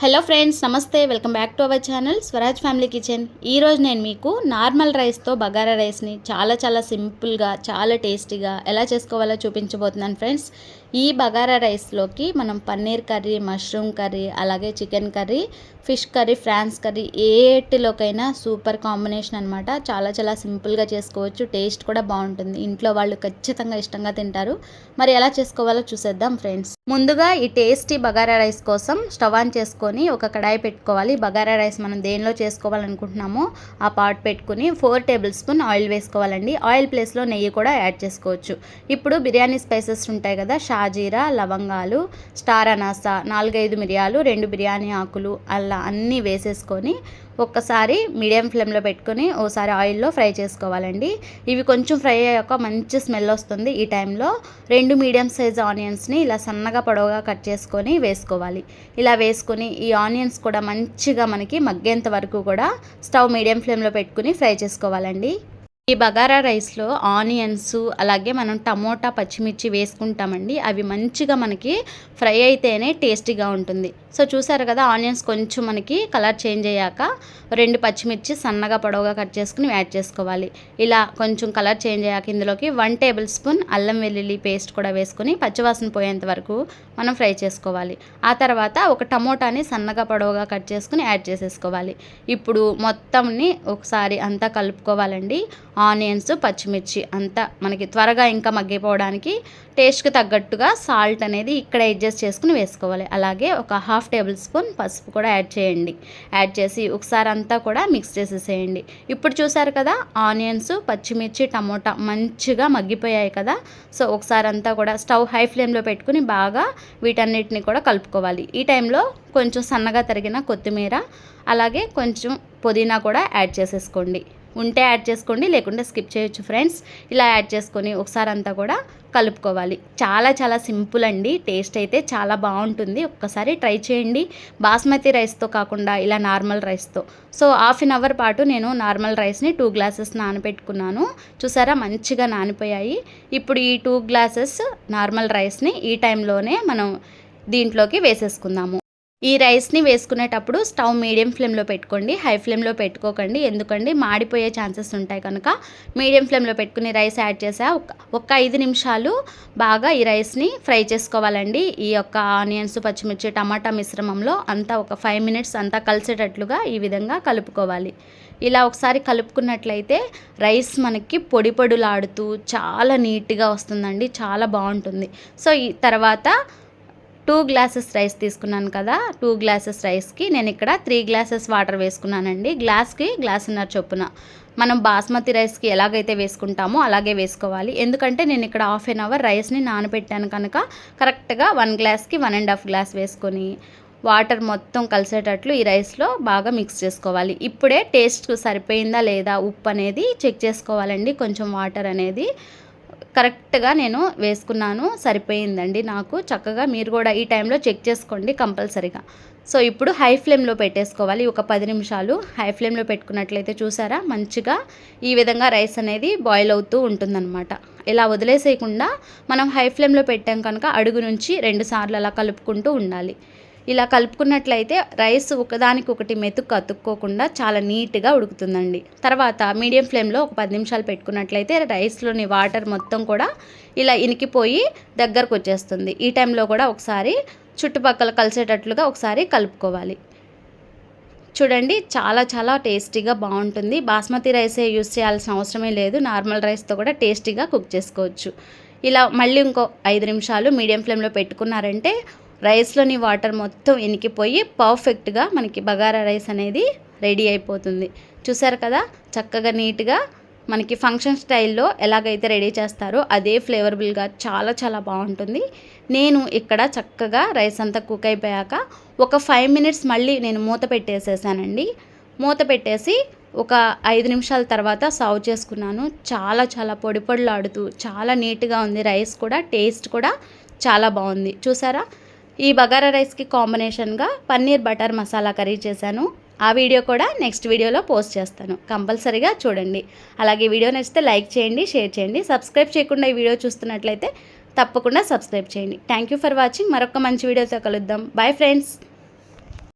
Hello friends నమస్తే. Welcome back to our channel Swaraj family kitchen. ఈరోజు నేను మీకు నార్మల్ రైస్తో బగారా రైస్ని చాలా చాలా సింపుల్గా చాలా టేస్టీగా ఎలా చేసుకోవాలో చూపించబోతున్నాను ఫ్రెండ్స్. ఈ బగారా రైస్లోకి మనం పన్నీర్ కర్రీ మష్రూమ్ కర్రీ అలాగే chicken curry fish curry prawns curry ఏటిలోకైనా super combination అనమాట చాలా చాలా సింపుల్గా చేసుకోవచ్చు. టేస్ట్ కూడా బాగుంటుంది. ఇంట్లో వాళ్ళు ఖచ్చితంగా ఇష్టంగా తింటారు. మరి ఎలా చేసుకోవాలో చూసేద్దాం ఫ్రెండ్స్. ముందుగా ఈ టేస్టీ బగారా రైస్ కోసం స్టవ్ ఆన్ తీసుకొని ఒక కడాయి పెట్టుకోవాలి. బగారా రైస్ మనం దేనిలో చేసుకోవాలనుకుంటున్నామో ఆ పాట్ పెట్టుకుని ఫోర్ టేబుల్ స్పూన్ ఆయిల్ వేసుకోవాలండి. ఆయిల్ ప్లేస్లో నెయ్యి కూడా యాడ్ చేసుకోవచ్చు. ఇప్పుడు బిర్యానీ స్పైసెస్ ఉంటాయి కదా షాజీరా లవంగాలు స్టార్ అనాస నాలుగైదు మిరియాలు రెండు బిర్యానీ ఆకులు అలా అన్నీ వేసేసుకొని ఒక్కసారి మీడియం ఫ్లేమ్లో పెట్టుకొని ఓసారి ఆయిల్లో ఫ్రై చేసుకోవాలండి. ఇవి కొంచెం ఫ్రై అయ్యాక మంచి స్మెల్ వస్తుంది ఈ టైంలో. రెండు మీడియం సైజ్ ఆనియన్స్ని ఇలా సన్నగా పొడవుగా కట్ చేసుకొని వేసుకోవాలి. ఇలా వేసుకొని ఈ ఆనియన్స్ కూడా మంచిగా మనకి మగ్గేంత వరకు కూడా స్టవ్ మీడియం ఫ్లేమ్లో పెట్టుకుని ఫ్రై చేసుకోవాలండి. ఈ బగారా రైస్లో ఆనియన్స్ అలాగే మనం టమోటా పచ్చిమిర్చి వేసుకుంటామండి. అవి మంచిగా మనకి ఫ్రై అయితేనే టేస్టీగా ఉంటుంది. సో చూసారు కదా ఆనియన్స్ కొంచెం మనకి కలర్ చేంజ్ అయ్యాక రెండు పచ్చిమిర్చి సన్నగా పొడవుగా కట్ చేసుకుని యాడ్ చేసుకోవాలి. ఇలా కొంచెం కలర్ చేంజ్ అయ్యాక ఇందులోకి వన్ టేబుల్ స్పూన్ అల్లం వెల్లుల్లి పేస్ట్ కూడా వేసుకుని పచ్చివాసన పోయేంత వరకు మనం ఫ్రై చేసుకోవాలి. ఆ తర్వాత ఒక టమోటాని సన్నగా పొడవుగా కట్ చేసుకుని యాడ్ చేసేసుకోవాలి. ఇప్పుడు మొత్తంని ఒకసారి అంతా కలుపుకోవాలండి. ఆనియన్స్ పచ్చిమిర్చి అంతా మనకి త్వరగా ఇంకా మగ్గిపోవడానికి టేస్ట్కి తగ్గట్టుగా సాల్ట్ అనేది ఇక్కడ అడ్జస్ట్ చేసుకుని వేసుకోవాలి. అలాగే ఒక హాఫ్ టేబుల్ స్పూన్ పసుపు కూడా యాడ్ చేయండి. యాడ్ చేసి ఒకసారి అంతా కూడా మిక్స్ చేసేసేయండి. ఇప్పుడు చూసారు కదా ఆనియన్స్ పచ్చిమిర్చి టమోటా మంచిగా మగ్గిపోయాయి కదా. సో ఒకసారి అంతా కూడా స్టవ్ హై ఫ్లేమ్లో పెట్టుకుని బాగా వీటన్నిటిని కూడా కలుపుకోవాలి. ఈ టైంలో కొంచెం సన్నగా తరిగిన కొత్తిమీర అలాగే కొంచెం పుదీనా కూడా యాడ్ చేసేసుకోండి. ఉంటే యాడ్ చేసుకోండి లేకుంటే స్కిప్ చేయొచ్చు ఫ్రెండ్స్. ఇలా యాడ్ చేసుకొని ఒకసారి అంతా కూడా కలుపుకోవాలి. చాలా చాలా సింపుల్ అండి. టేస్ట్ అయితే చాలా బాగుంటుంది. ఒక్కసారి ట్రై చేయండి. బాస్మతి రైస్తో కాకుండా ఇలా నార్మల్ రైస్తో. సో హాఫ్ అన్ అవర్ పాటు నేను నార్మల్ రైస్ని టూ గ్లాసెస్ నానబెట్టుకున్నాను. చూసారా? మంచిగా నానిపోయాయి. ఇప్పుడు ఈ టూ గ్లాసెస్ నార్మల్ రైస్ని ఈ టైంలోనే మనం దీంట్లోకి వేసేసుకుందాము. ఈ రైస్ని వేసుకునేటప్పుడు స్టవ్ మీడియం ఫ్లేమ్లో పెట్టుకోండి. హై ఫ్లేమ్లో పెట్టుకోకండి. ఎందుకండి మాడిపోయే ఛాన్సెస్ ఉంటాయి కనుక. మీడియం ఫ్లేమ్లో పెట్టుకుని రైస్ యాడ్ చేసా. ఒక ఐదు నిమిషాలు బాగా ఈ రైస్ని ఫ్రై చేసుకోవాలండి. ఈ యొక్క ఆనియన్స్ పచ్చిమిర్చి టమాటా మిశ్రమంలో అంతా ఒక ఫైవ్ మినిట్స్ అంతా కలిసేటట్లుగా ఈ విధంగా కలుపుకోవాలి. ఇలా ఒకసారి కలుపుకున్నట్లయితే రైస్ మనకి పొడి పొడులాడుతూ చాలా నీట్గా వస్తుందండి. చాలా బాగుంటుంది. సో ఈ తర్వాత టూ గ్లాసెస్ రైస్ తీసుకున్నాను కదా టూ గ్లాసెస్ రైస్కి నేను ఇక్కడ త్రీ గ్లాసెస్ వాటర్ వేసుకున్నానండి. గ్లాస్కి గ్లాసున్నర చొప్పున మనం బాస్మతి రైస్కి ఎలాగైతే వేసుకుంటామో అలాగే వేసుకోవాలి. ఎందుకంటే నేను ఇక్కడ హాఫ్ ఎన్ అవర్ రైస్ని నానబెట్టాను కనుక కరెక్ట్గా వన్ గ్లాస్కి వన్ అండ్ హాఫ్ గ్లాస్ వేసుకొని వాటర్ మొత్తం కలిసేటట్లు ఈ రైస్లో బాగా మిక్స్ చేసుకోవాలి. ఇప్పుడే టేస్ట్ సరిపోయిందా లేదా ఉప్పు అనేది చెక్ చేసుకోవాలండి. కొంచెం వాటర్ అనేది కరెక్ట్గా నేను వేసుకున్నాను సరిపోయిందండి నాకు. చక్కగా మీరు కూడా ఈ టైంలో చెక్ చేసుకోండి కంపల్సరీగా. సో ఇప్పుడు హై ఫ్లేమ్లో పెట్టేసుకోవాలి ఒక పది నిమిషాలు. హై ఫ్లేమ్లో పెట్టుకున్నట్లయితే చూసారా? మంచిగా ఈ విధంగా రైస్ అనేది బాయిల్ అవుతూ ఉంటుందన్నమాట. ఇలా వదిలేసేయకుండా మనం హై ఫ్లేమ్లో పెట్టాం కనుక అడుగు నుంచి రెండు సార్లు అలా కలుపుకుంటూ ఉండాలి. ఇలా కలుపుకున్నట్లయితే రైస్ ఒకదానికి ఒకటి మెతుకు అతుక్కోకుండా చాలా నీట్గా ఉడుకుతుందండి. తర్వాత మీడియం ఫ్లేమ్లో ఒక పది నిమిషాలు పెట్టుకున్నట్లయితే రైస్లోని వాటర్ మొత్తం కూడా ఇలా ఇనికిపోయి దగ్గరకు వచ్చేస్తుంది ఈ టైంలో కూడా ఒకసారి చుట్టుపక్కల కలిసేటట్లుగా ఒకసారి కలుపుకోవాలి. చూడండి చాలా చాలా టేస్టీగా బాగుంటుంది. బాస్మతి రైసే యూస్ చేయాల్సిన అవసరమే లేదు. నార్మల్ రైస్తో కూడా టేస్టీగా కుక్ చేసుకోవచ్చు. ఇలా మళ్ళీ ఇంకో ఐదు నిమిషాలు మీడియం ఫ్లేమ్లో పెట్టుకున్నారంటే రైస్లోని వాటర్ మొత్తం ఇనికిపోయి పర్ఫెక్ట్గా మనకి బగారా రైస్ అనేది రెడీ అయిపోతుంది. చూసారు కదా? చక్కగా నీట్గా మనకి ఫంక్షన్ స్టైల్లో ఎలాగైతే రెడీ చేస్తారో అదే ఫ్లేవరబుల్గా చాలా చాలా బాగుంటుంది. నేను ఇక్కడ చక్కగా రైస్ అంతా కుక్ అయిపోయాక ఒక ఫైవ్ మినిట్స్ మళ్ళీ నేను మూత పెట్టేసేసానండి. మూత పెట్టేసి ఒక ఐదు నిమిషాల తర్వాత సర్వ్ చేసుకున్నాను. చాలా చాలా పొడి పొడిలాడుతూ చాలా నీట్గా ఉంది రైస్ కూడా టేస్ట్ కూడా చాలా బాగుంది. చూసారా? ఈ బగారా రైస్కి కాంబినేషన్గా పన్నీర్ బటర్ మసాలా కర్రీ చేశాను. ఆ వీడియో కూడా నెక్స్ట్ వీడియోలో పోస్ట్ చేస్తాను. కంపల్సరీగా చూడండి. అలాగే వీడియో నచ్చితే లైక్ చేయండి షేర్ చేయండి. సబ్స్క్రైబ్ చేయకుండా ఈ వీడియో చూస్తున్నట్లయితే తప్పకుండా సబ్స్క్రైబ్ చేయండి. Thank you for watching. మరొక మంచి వీడియోతో కలుద్దాం. Bye friends.